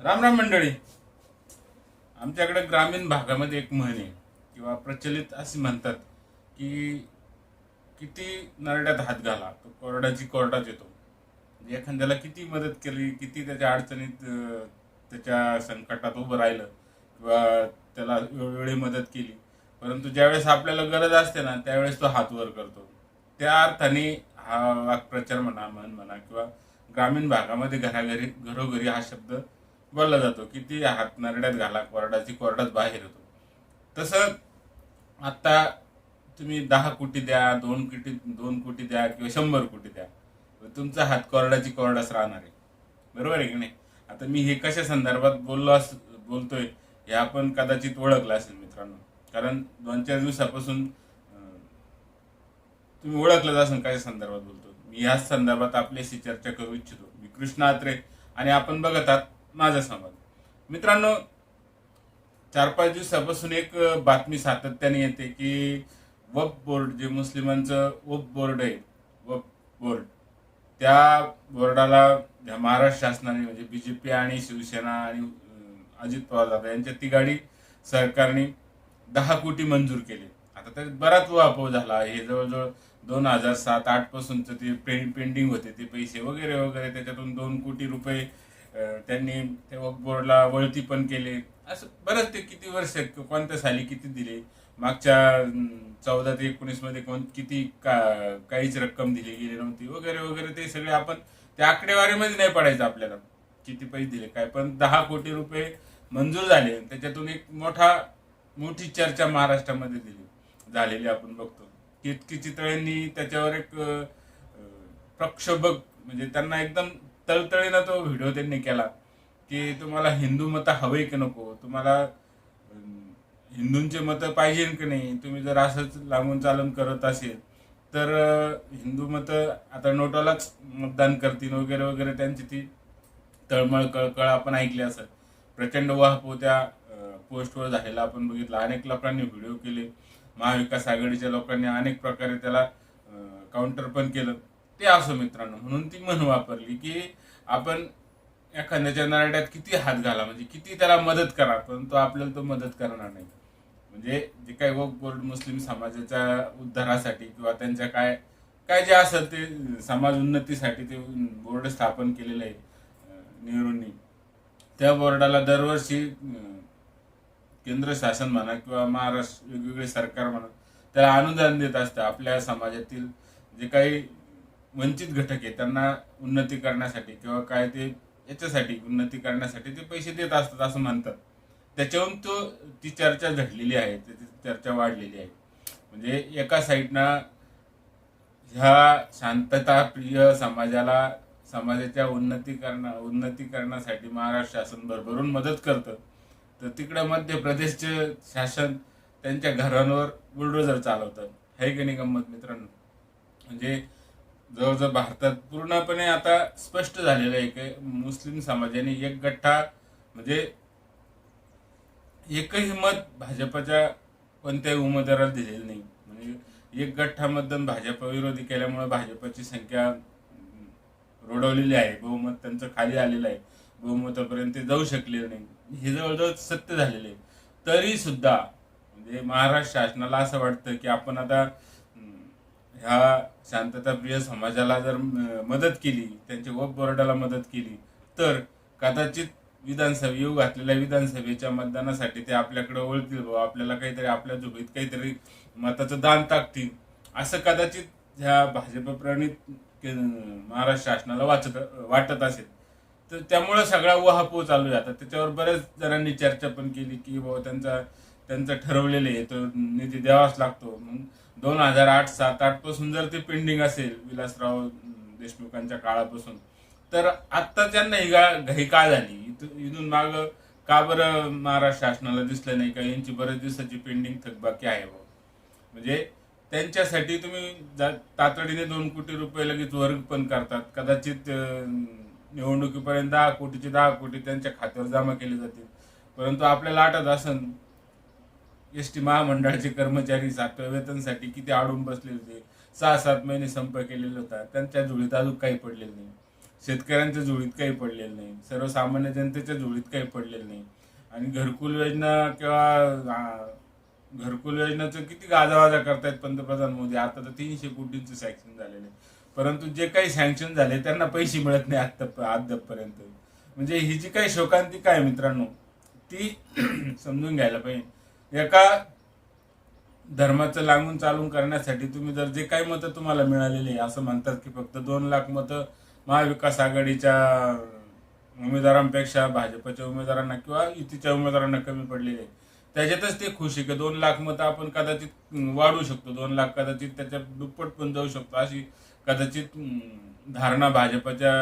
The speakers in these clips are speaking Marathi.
राम राम मंडळी. आमच्याकडे ग्रामीण भागामध्ये एक म्हण आहे किंवा प्रचलित असे म्हणतात की किती नरड्यात हात घाला तो कोरड्याची कोरडाच येतो. म्हणजे एखाद्याला किती मदत केली किती त्याच्या अडचणीत त्याच्या संकटात उभं राहिलं किंवा त्याला वेळोवेळी मदत केली. परंतु ज्यावेळेस आपल्याला गरज असते ना त्यावेळेस तो हात वर करतो. त्या अर्थाने हा वाक्प्रचार म्हणा म्हण म्हणा किंवा ग्रामीण भागामध्ये घराघरी घरोघरी हा शब्द बोलला जातो की ती हात नरड्यात घाला कोरडाची कोरडाच बाहेर येतो. तसं आत्ता तुम्ही दहा कोटी द्या दोन कोटी दोन कोटी द्या किंवा शंभर कोटी द्या तुमचा हात कोरडाची कोरडाच राहणार आहे. बरोबर आहे की नाही? आता मी हे कशा संदर्भात बोललो अस बोलतोय हे आपण कदाचित ओळखलं असेल मित्रांनो. कारण दोन चार दिवसापासून तुम्ही ओळखलं असेल कशा संदर्भात बोलतो मी याच संदर्भात आपल्याशी चर्चा करू इच्छितो. मी कृष्ण आत्रे आणि आपण बघत आहात. माझा संवाद मित्रांनो चार पाच दिवसापासून एक बातमी सातत्याने येते की वप बोर्ड जे मुस्लिमांचं वप बोर्ड आहे वप बोर्ड त्या बोर्डाला ज्या महाराष्ट्र शासनाने म्हणजे बी जे पी आणि शिवसेना आणि अजित पवार दादा यांच्या गाडी सरकारने दहा कोटी मंजूर केली. आता त्यात बराच वापव झाला हे जवळजवळ दोन हजार सात आठपासूनचं ते पे- पेंडिंग होते. ते पैसे वगैरे वगैरे त्याच्यातून दोन कोटी रुपये त्यांनी त्या वक्फ बोर्डला वळती पण केले. असं बरंच ते किती वर्ष कोणत्या साली किती दिले? मागच्या चौदा ते एकोणीसमध्ये कोण किती का- काहीच रक्कम दिली गेली नव्हती वगैरे वगैरे ते सगळे आपण त्या आकडेवारीमध्ये नाही पडायचं आपल्याला. किती पैसे दिले काय पण दहा कोटी रुपये मंजूर झाले त्याच्यातून एक मोठा मोठी चर्चा महाराष्ट्रामध्ये दिली झालेली आपण बघतो. कितकी चितळ्यांनी त्याच्यावर एक प्रक्षोभक म्हणजे त्यांना एकदम तळतळीनं तो व्हिडिओ त्यांनी केला की तुम्हाला हिंदू मतं हवे की नको? तुम्हाला हिंदूंचे मतं पाहिजे की नाही? तुम्ही जर असंच लागून चालून करत असेल तर हिंदू मतं आता नोटालाच मतदान करतील वगैरे वगैरे त्यांची ती तळमळ कळकळ आपण ऐकली असं प्रचंड वाहपो त्या पोस्टवर झालेला आपण बघितलं. अनेक लोकांनी व्हिडिओ केले. महाविकास आघाडीच्या लोकांनी अनेक प्रकारे त्याला काउंटर पण केलं. ते असो मित्रांनो म्हणून ती म्हण वापरली की आपण एखाद्याच्या नराट्यात किती हात घाला म्हणजे किती त्याला मदत करा पण तो आपल्याला तो मदत करणार नाही. म्हणजे जे काही वक बोर्ड मुस्लिम समाजाच्या उद्धारासाठी किंवा त्यांच्या काय काय जे असेल ते समाज उन्नतीसाठी ते बोर्ड स्थापन केलेलं आहे नेहरूंनी. त्या बोर्डाला दरवर्षी केंद्र शासन म्हणा किंवा महाराष्ट्र वेगवेगळे सरकार म्हणा त्याला अनुदान देत असतं आपल्या समाजातील जे काही वंचित घटक आहे त्यांना उन्नती करण्यासाठी किंवा काय ते याच्यासाठी उन्नती करण्यासाठी ते पैसे देत असतात असं म्हणतात. त्याच्याहून तो ती चर्चा झडलेली आहे ती चर्चा वाढलेली आहे. म्हणजे एका साईडनं ह्या शांतता प्रिय समाजाला समाजाच्या उन्नती करणं उन्नती करण्यासाठी महाराष्ट्र शासन भरभरून मदत करतं तर तिकडं मध्य प्रदेशचे शासन त्यांच्या घरांवर बुलडोजर चालवतं. हे की नाही गंमत मित्रांनो? म्हणजे जवळजवळ भारतात पूर्णपणे आता स्पष्ट झालेलं आहे की मुस्लिम समाजाने एक गठ्ठा म्हणजे एकही मत भाजपच्या कोणत्याही उमेदवाराला दिलेलं नाही. म्हणजे एक गठ्ठा मतदान भाजप विरोधी केल्यामुळे भाजपची संख्या रोडवलेली आहे. बहुमत त्यांचं खाली आलेलं आहे. बहुमतापर्यंत ते जाऊ शकले नाही. हे जवळजवळ सत्य झालेले आहे. तरी सुद्धा म्हणजे महाराष्ट्र शासनाला असं वाटतं की आपण आता ह्या शांतताप्रिय समाजाला जर मदत केली त्यांच्या वक बोर्डाला मदत केली तर कदाचित विधानसभा येऊ घातलेल्या विधानसभेच्या मतदानासाठी ते आपल्याकडे ओळखतील बाबा आपल्याला काहीतरी आपल्या झोबीत काहीतरी मताचं दान टाकतील. असं कदाचित ह्या भाजप प्रणित महाराष्ट्र शासनाला वाचत वाटत असेल. तर त्यामुळे सगळा उहापोह चालू आहे. आता त्याच्यावर बऱ्याच जणांनी चर्चा पण केली की बाबा त्यांचा त्यांचं ठरवलेलं आहे. तो निधी द्यावाच लागतो. मग दोन हजार आठ सात आठपासून जर ते पेंडिंग असेल विलासराव देशमुखांच्या काळापासून तर आत्ता त्यांना ही गा घाई का झाली. इथून माग का बरं महाराष्ट्र शासनाला दिसलं नाही? का यांची बऱ्याच दिवसाची पेंडिंग थकबाकी आहे बघ म्हणजे त्यांच्यासाठी तुम्ही जा- तातडीने दोन कोटी रुपये लगेच वर्ग पण करतात. कदाचित निवडणुकीपर्यंत दहा कोटीचे दहा कोटी त्यांच्या खात्यावर जमा केले जातील. परंतु आपल्याला आठत असन एस टी महामंडळाचे कर्मचारी सातव्या वेतनसाठी किती आडून बसले होते सहा सात महिने संप केलेला होता त्यांच्या जुळीत अजून काही पडलेलं नाही. शेतकऱ्यांच्या जुळीत काही पडलेलं नाही. सर्वसामान्य जनतेच्या जुळीत काही पडलेलं नाही. आणि घरकुल योजना किंवा घरकुल योजनेचं किती गाजावाजा करतायत पंतप्रधान मोदी? आता तर तीनशे कोटींचं सँक्शन झालेलं आहे. परंतु जे काही सँक्शन झाले त्यांना पैसे मिळत नाही आत्ता अद्यापपर्यंत म्हणजे ही जी काही शोकांती काय मित्रांनो? ती समजून घ्यायला पाहिजे. एका धर्माचं लागून चालून करण्यासाठी तुम्ही जर जे काही मतं तुम्हाला मिळालेली आहे असं म्हणतात की फक्त दोन लाख मतं महाविकास आघाडीच्या उमेदवारांपेक्षा भाजपच्या उमेदवारांना किंवा युतीच्या उमेदवारांना कमी पडलेले आहे. त्याच्यातच ते खुश आहे की दोन लाख मतं आपण कदाचित वाढू शकतो. दोन लाख कदाचित त्याच्या दुप्पट पण जाऊ शकतो. अशी कदाचित धारणा भाजपच्या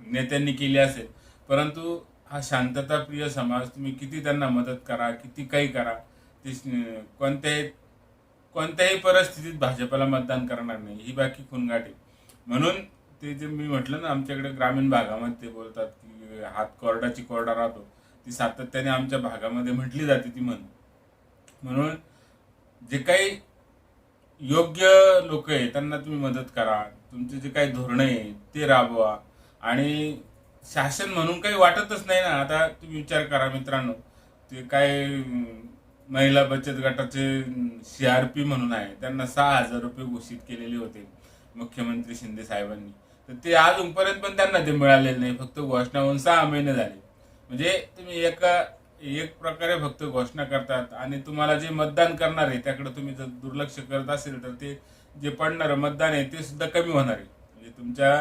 नेत्यांनी केली असेल. परंतु हा शांतताप्रिय समाज तुम्ही किती त्यांना मदत करा किती काही करा ते कोणत्याही कोणत्याही परिस्थितीत भाजपला मतदान करणार नाही. ही बाकी खुनगाट म्हणून ते जे मी म्हटलं ना आमच्याकडे ग्रामीण भागामध्ये ते बोलतात की हात कोरडाची कोरडा राहतो. ती सातत्याने आमच्या भागामध्ये म्हटली जाते ती म्हण म्हणून जे काही योग्य लोक आहे त्यांना तुम्ही मदत करा. तुमचे जे काही धोरणं आहे ते राबवा. आणि शासन म्हणून काही वाटतच नाही ना. आता तुम्ही विचार करा मित्रांनो. ते काय महिला बचत गटाचे सी आर पी म्हणून आहे. त्यांना सहा हजार रुपये घोषित केलेले होते मुख्यमंत्री शिंदे साहेबांनी. तर ते अजूनपर्यंत पण त्यांना ते मिळालेले नाही. फक्त घोषणा होऊन सहा महिने झाले. म्हणजे तुम्ही एका एक प्रकारे फक्त घोषणा करतात आणि तुम्हाला जे मतदान करणार आहे त्याकडे तुम्ही जर दुर्लक्ष करत असेल तर ते जे पडणारं मतदान आहे ते सुद्धा कमी होणार आहे. म्हणजे तुमच्या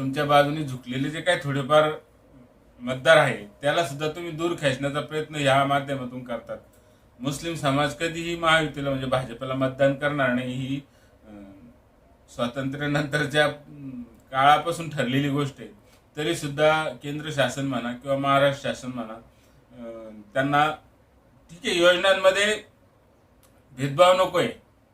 तुमच्या बाजूने झुकलेले जे काही थोडेफार मतदार आहे त्याला सुद्धा तुम्ही दूर खेचण्याचा प्रयत्न ह्या माध्यमातून करतात. मुस्लिम समाज कधीही महायुतीला म्हणजे भाजपला मतदान करणार नाही ही स्वातंत्र्यानंतरच्या काळापासून ठरलेली गोष्ट आहे. तरी सुद्धा केंद्र शासन म्हणा किंवा महाराष्ट्र शासन म्हणा त्यांना ठीक आहे योजनांमध्ये भेदभाव नकोय.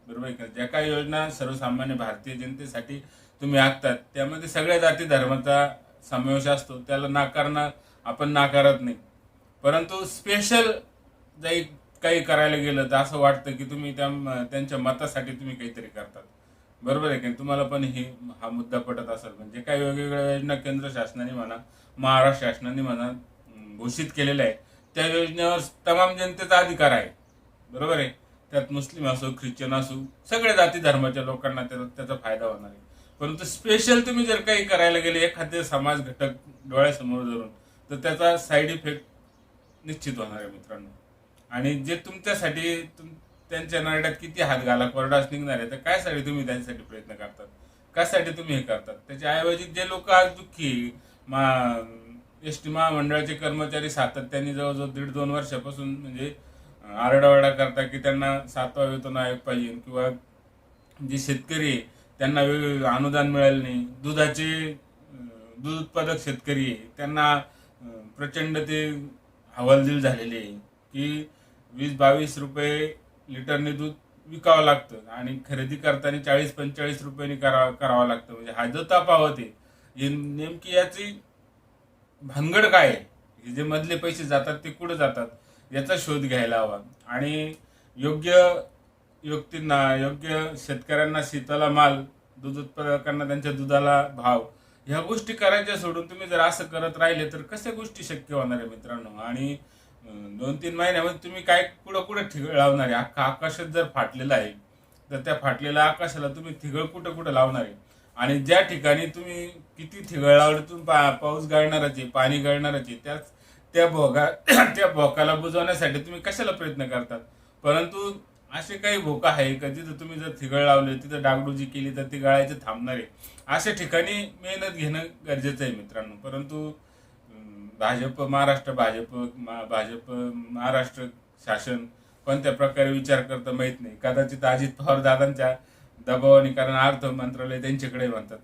बरोबर आहे का? ज्या काही योजना सर्वसामान्य भारतीय जनतेसाठी तुम्ही आखतात त्यामध्ये सगळ्या जाती धर्माचा समावेश असतो. त्याला नाकारणं आपण नाकारत नाही. परंतु स्पेशल जाई काही करायला गेलं तर असं वाटतं की तुम्ही त्या त्यांच्या मतासाठी तुम्ही काहीतरी करतात. बरोबर आहे की तुम्हाला पण हे हा मुद्दा पटत असेल. म्हणजे काही वेगवेगळ्या योजना केंद्र शासनाने म्हणा महाराष्ट्र शासनाने म्हणा घोषित केलेल्या आहे त्या योजनेवर तमाम जनतेचा अधिकार आहे. बरोबर आहे? त्यात मुस्लिम असो ख्रिश्चन असो सगळ्या जाती धर्माच्या लोकांना त्याचा त्याचा फायदा होणार आहे. परंतु स्पेशल तुम्ही जर काही करायला गेले एखादे समाज घटक डोळ्यासमोर धरून तर त्याचा साईड इफेक्ट निश्चित होणार आहे मित्रांनो. आणि जे तुमच्यासाठी तुम- त्यांच्या नारड्यात किती हात घाला कोरडाच निघणार आहे तर कायसाठी तुम्ही त्यांच्यासाठी प्रयत्न करतात? कशासाठी तुम्ही हे करतात? त्याच्याऐवजी जे लोक आज दुःखी मा एस टी महामंडळाचे कर्मचारी सातत्याने जवळजवळ दीड दोन वर्षापासून म्हणजे आरडाओरडा करतात की त्यांना सातवा वेतन आयोग पाहिजे किंवा जे शेतकरी आहे त्यांना वेगवेगळे अनुदान मिळालं नाही. दुधाचे दूध उत्पादक शेतकरी आहे. त्यांना प्रचंड ते हवालदिल झालेले आहे की वीस बावीस रुपये लिटरने दूध विकावं लागतं आणि खरेदी करताना चाळीस पंचेचाळीस रुपयांनी करा करावं लागतं. म्हणजे हा जो तफावत आहे हे नेमकी याची भानगड काय आहे? हे जे मधले पैसे जातात ते कुठं जातात? याचा शोध घ्यायला हवा. आणि योग्य युक्तींना योग्य शेतकऱ्यांना शेताला माल दूध उत्पादकांना त्यांच्या दुधाला भाव ह्या गोष्टी करायच्या सोडून तुम्ही जर असं करत राहिले तर कशा गोष्टी शक्य होणार आहे मित्रांनो? आणि दोन तीन महिन्यामध्ये तुम्ही काय कुठं कुठं ठिगळ लावणार आहे? अख्खा आकाशात जर फाटलेलं आहे तर त्या फाटलेल्या आकाशाला तुम्ही ठिगळ कुठं कुठं लावणार आहे? आणि ज्या ठिकाणी तुम्ही किती ठिगळ लावलं तुम्ही पा पाऊस गाळणाराचे पाणी गाळणाराचे त्याच त्या भोगा त्या भोकाला बुजवण्यासाठी तुम्ही कशाला प्रयत्न करतात? परंतु असे काही भोका आहे का? जिथं तुम्ही जर थिगळ लावले तिथं डागडुजी केली तर ती गाळायचे थांबणार. आहे अशा ठिकाणी मेहनत घेणं गरजेचं आहे मित्रांनो. परंतु भाजप महाराष्ट्र भाजप मा- भाजप महाराष्ट्र शासन कोणत्या प्रकारे विचार करतं माहीत नाही. कदाचित अजित पवार दादांच्या दबावाने कारण अर्थ मंत्रालय त्यांच्याकडे म्हणतात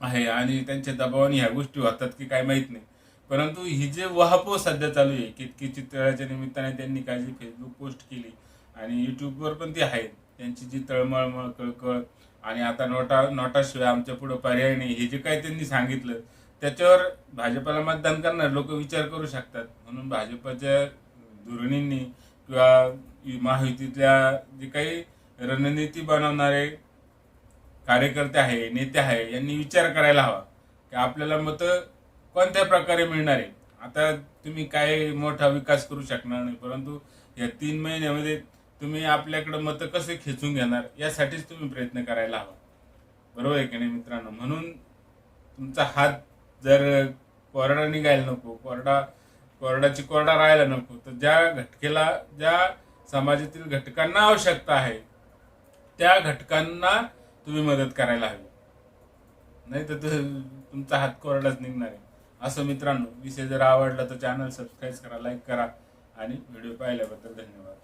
आहे आणि त्यांच्या दबावाने ह्या गोष्टी होतात की काय माहीत नाही. परंतु ही जे वाहपो सध्या चालू आहे कितकी चित्रळाच्या निमित्ताने त्यांनी काही जी फेसबुक पोस्ट केली आणि युट्यूबवर पण ती आहे त्यांची जी तळमळमळ कळकळ आणि आता नोटा नोटाशिवाय आमच्या पुढे पर्याय नाही. हे जे काही त्यांनी सांगितलं त्याच्यावर भाजपला मतदान करणार लोक विचार करू शकतात. म्हणून भाजपच्या धोरणींनी किंवा महायुतीतल्या जे काही रणनीती बनवणारे कार्यकर्ते आहे नेते आहे यांनी विचार करायला हवा की आपल्याला मतं कोणत्या प्रकारे मिळणार? आहे आता तुम्ही काय मोठा विकास करू शकणार नाही परंतु या तीन महिन्यामध्ये तुम्ही आपल्याकडे मतं कसे खेचून घेणार? यासाठीच तुम्ही प्रयत्न करायला हवा. बरोबर आहे की नाही मित्रांनो? म्हणून तुमचा हात जर कोरडा निघायला नको कोरडा कोरडाची कोरडा राहायला नको तर ज्या घटकेला ज्या समाजातील घटकांना आवश्यकता आहे त्या घटकांना तुम्ही मदत करायला हवी. नाही तर तुमचा हात कोरडाच निघणार आहे. असं मित्रांनो विषय जर आवडला तर चॅनल सबस्क्राईब करा लाईक करा आणि व्हिडिओ पाहिल्याबद्दल धन्यवाद.